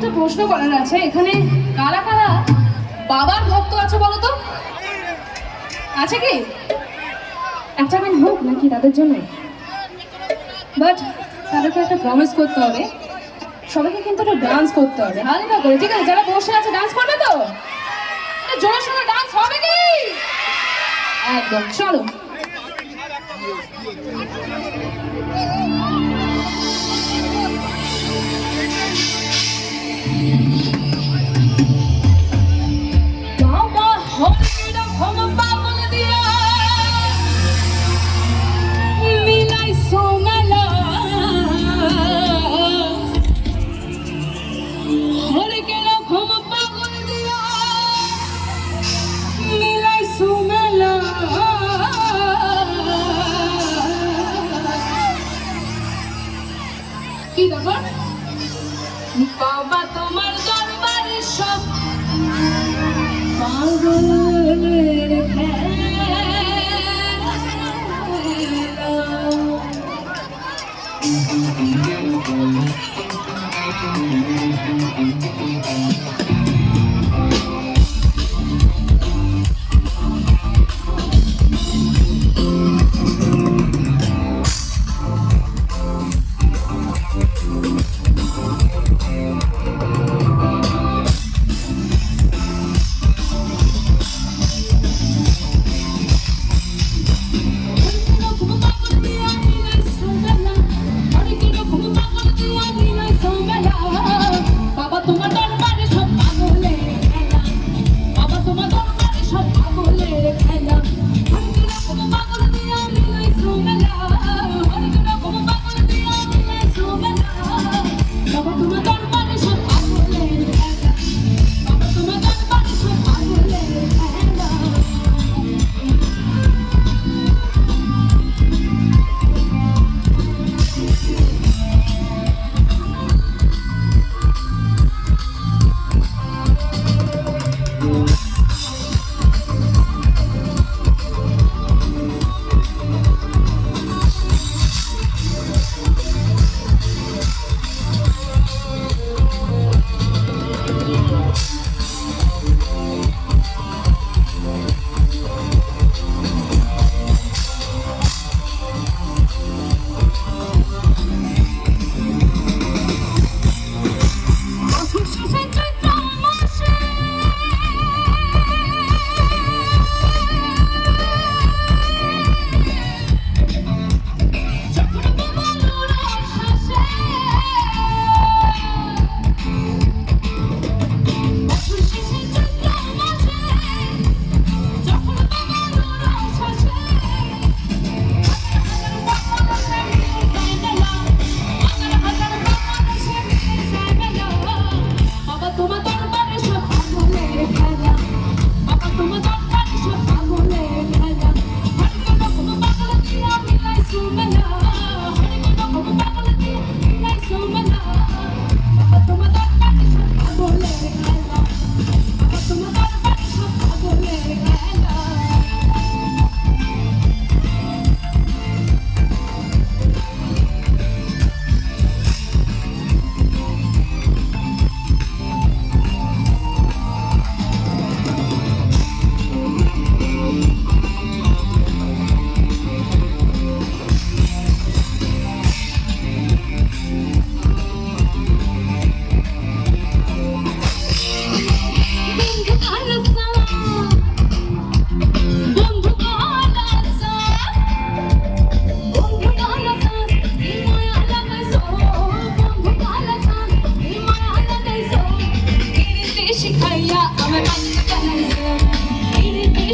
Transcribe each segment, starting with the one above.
একটা প্রশ্ন করার আছে। এখানে কারা কারা বাবার ভক্ত আছে বলো তো আছে কি? একটা ম্যান হোক নাকি তাদের জন্য। বাট তাদেরকে একটা প্রমিস করতে হবে। সবাইকে কিন্তু একটা ডান্স করতে হবে। হালকা করে, ঠিক আছে? যারা বসে আছে ডান্স করবে তো? জোরের সঙ্গে ডান্স হবে কি? একদম, চলো। 어?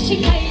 she.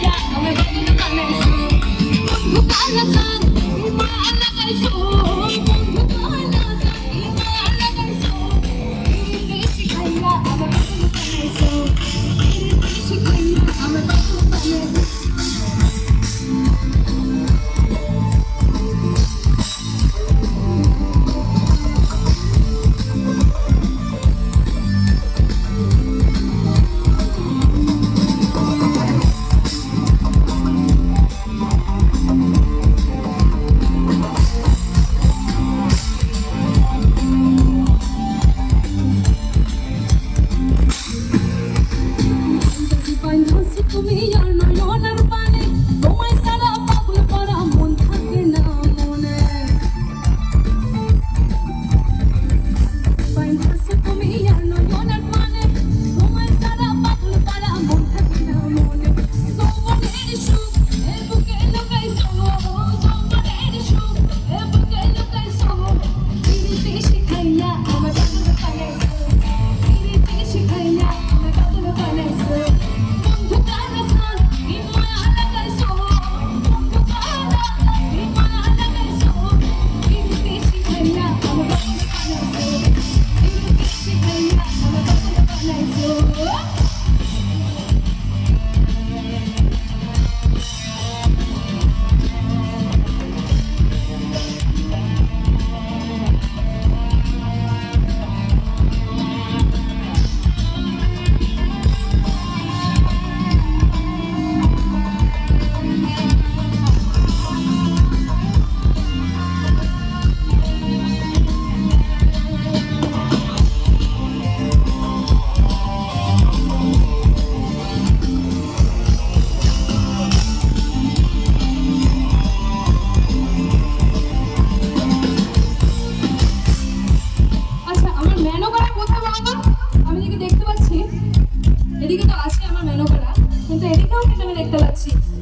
see.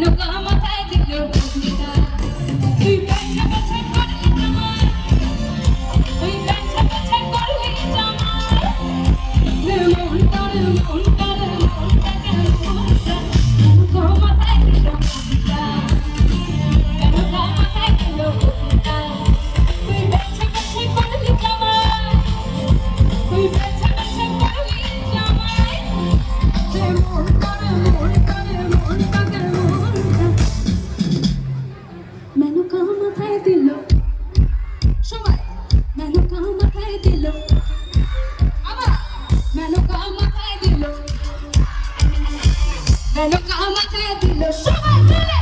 I'm সময়। মেনকা মাথায় দিল। আবার মেনকা মাথায় দিল। মেনকা মাথায় দিল। সময় চলে